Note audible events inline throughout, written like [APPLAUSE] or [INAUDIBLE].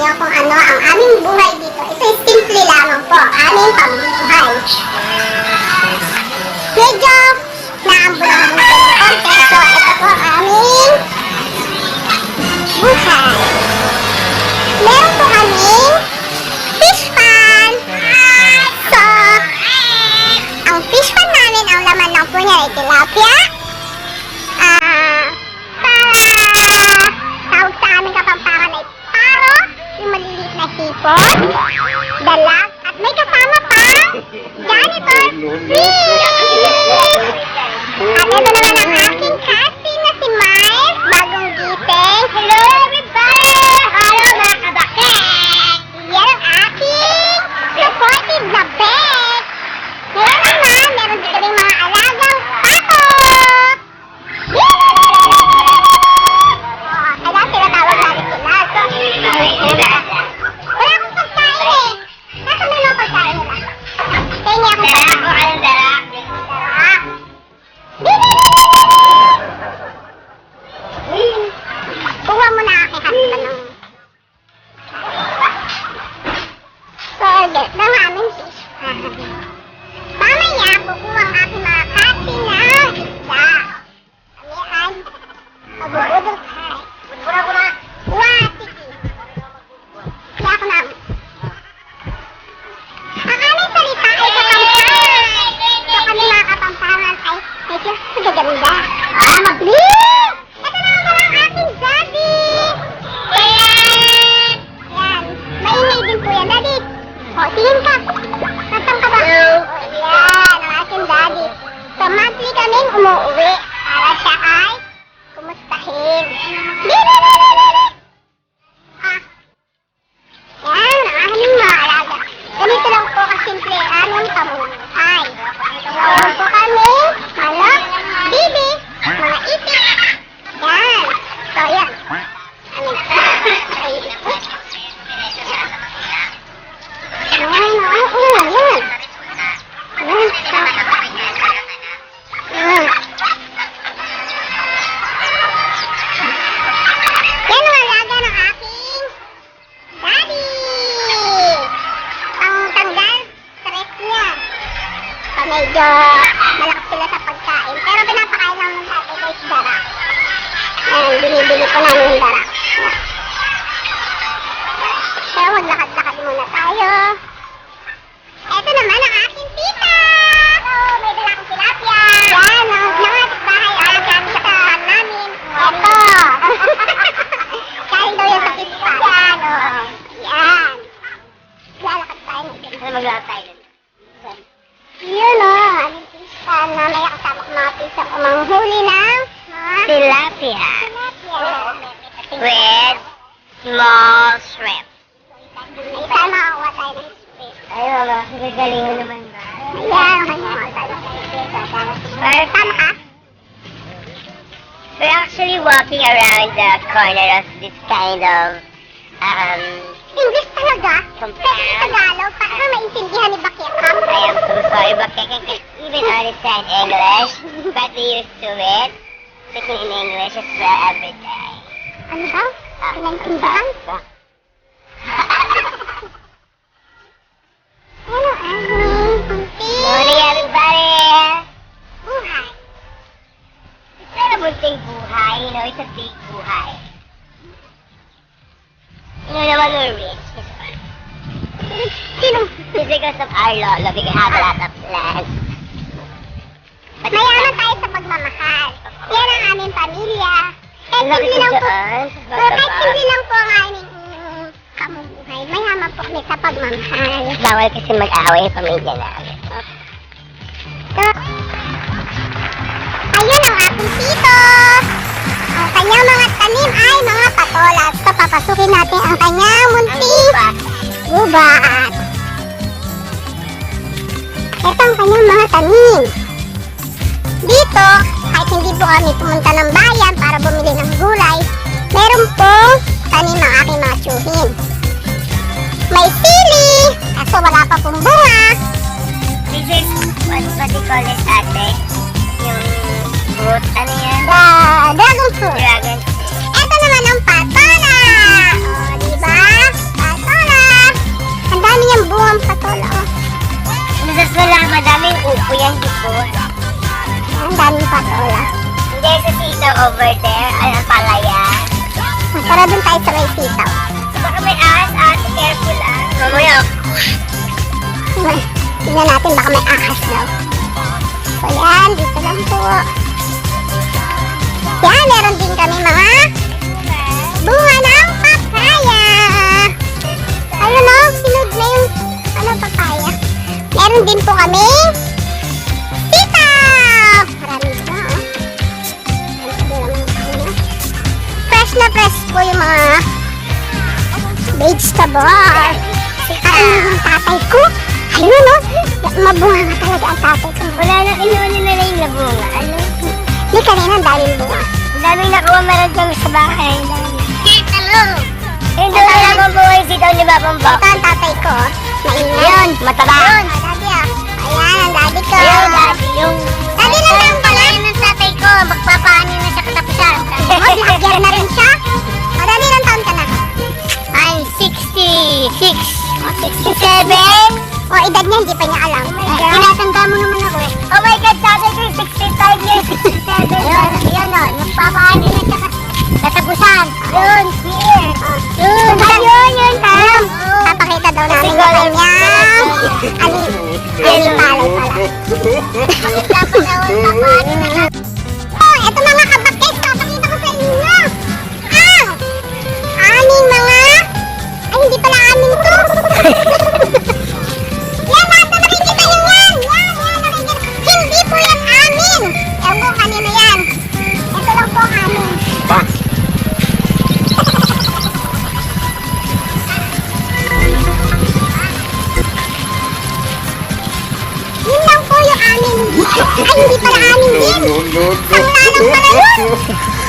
inyo kung ano ang aming buhay dito. Ito is simple lamang po, aming pamumuhay. Medyo naambulan ng konti. So, ito po aming buhay. Ka. Nasaan ka ba? Hello. Yan, ang aking daddy. So, monthly kaming umuwi para siya ay kumustahin. Di, di, di, di, di, Gagaling mo naman ba? Ayan, kanya tayo ng ka? We're actually walking around the corner of this kind of um English talaga? Pwede Tagalog para maintindihan ni Bakekam. I am so sorry, I can even understand English. But we used to it. Speaking in English as well every day. Ano ba? Pinaintindihan? Ano, of our lolo, we have a lot of land. But Mayaman tayo sa pagmamahal. Yan ang aming pamilya. Bakit simple lang po. Well, kahit simple lang po ang aming mm, kamubuhay. Mayaman po kami sa pagmamahal. Bawal kasi mag-away yung pamilya namin. So, ayun ang aking tito. Ang kanyang mga tanim ay mga patolas. So, papasukin natin ang kanyang munting gubat. Ito ang kanyang mga tanim. Dito, kahit hindi po kami pumunta ng bayan para bumili ng gulay, meron pong tanim tayo sa may sitaw. Baka may ahas, ate, careful ah. Mamaya, Tingnan natin, baka may ahas daw. So yan, dito lang po. Yan, meron din kami mga bunga ng papaya. Ayun o, sinod na yung ano, papaya. Meron din po kami Fresh na fresh po yung mga vegetable. Parang yung tatay ko. Ayun o, mabunga nga talaga ang tatay ko. wala na kinuha nila na yung labunga. Ano? Hindi kanina ang daming bunga. Ang daming nakuha meron kami sa bahay. Talong! Yung doon na lang buhay sitaw ni Babang Ito ang tatay ko. Maingay. Ayun, mataba. Ayun, daddy ah. Ayan, ang daddy ko. Ayun, daddy, yung... Daddy lang lang pala. ng tatay ko, magpapaano na sa katapusan. [LAUGHS] Oh, vlogger na rin edad niya, hindi pa niya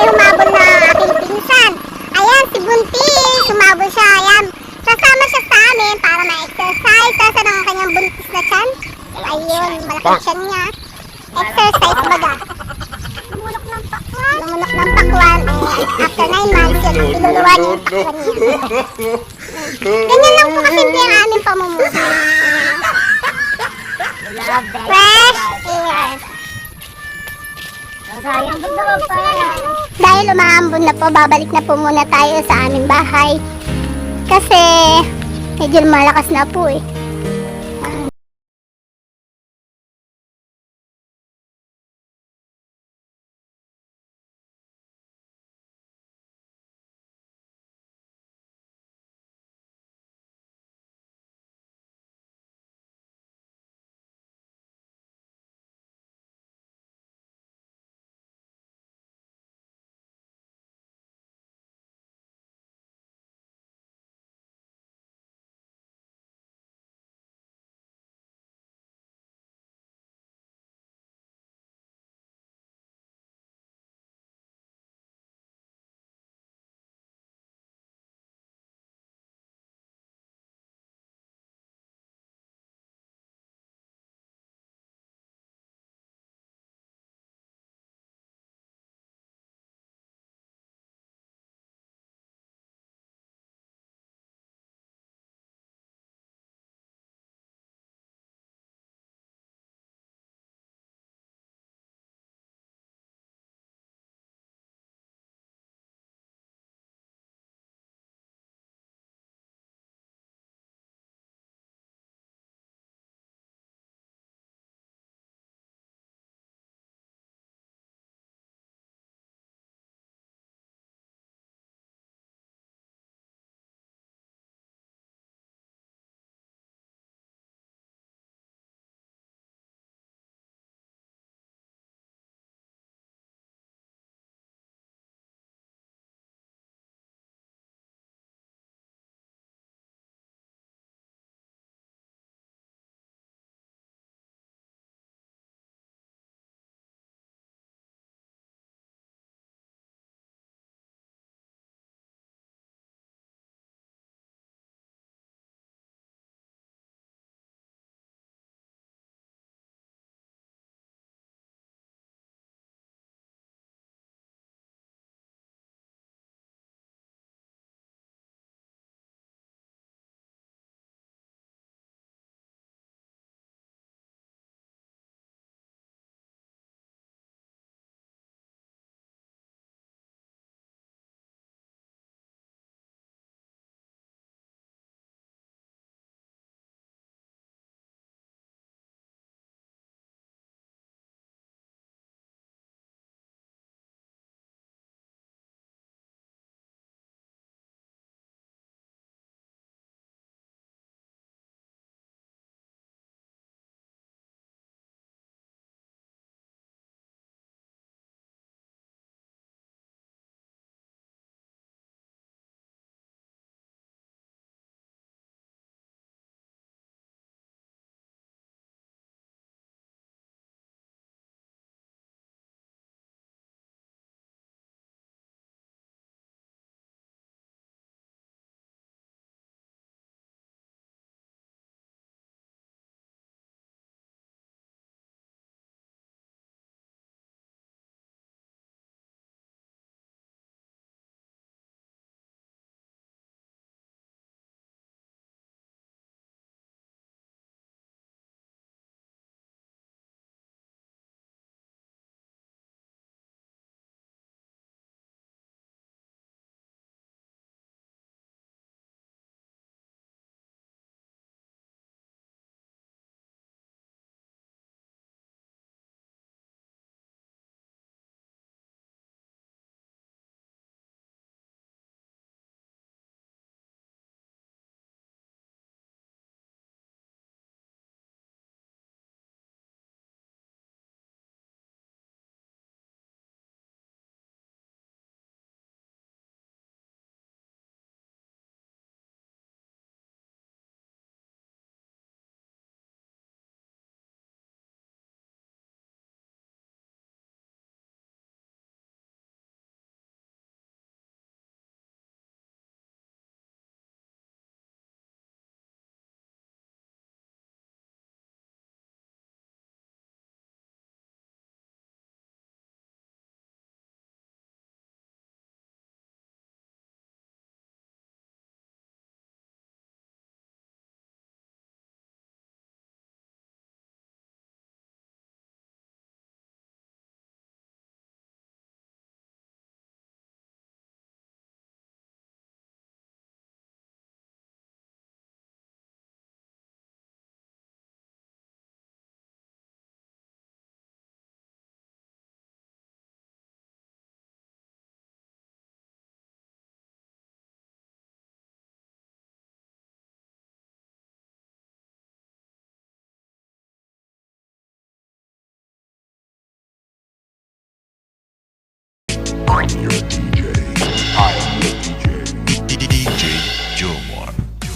may humabol na aking pinsan. Ayan, si Buntis. Humabol siya. Ayan. Sasama siya sa amin para ma-exercise. Saan ang kanyang buntis na tiyan? Ayun, malaki tiyan niya. Exercise baga. Lumunok ng pakwan. Lumunok ng pakwan. Eh, after 9 months, yun, iluluwa niya yung pakwan niya. Ganyan lang po kasi ang aming pamumuhay. Fresh air. Dahil umaambon na po, babalik na po muna tayo sa aming bahay. Kasi medyo malakas na po eh.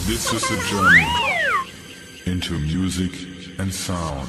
This is a journey into music and sound.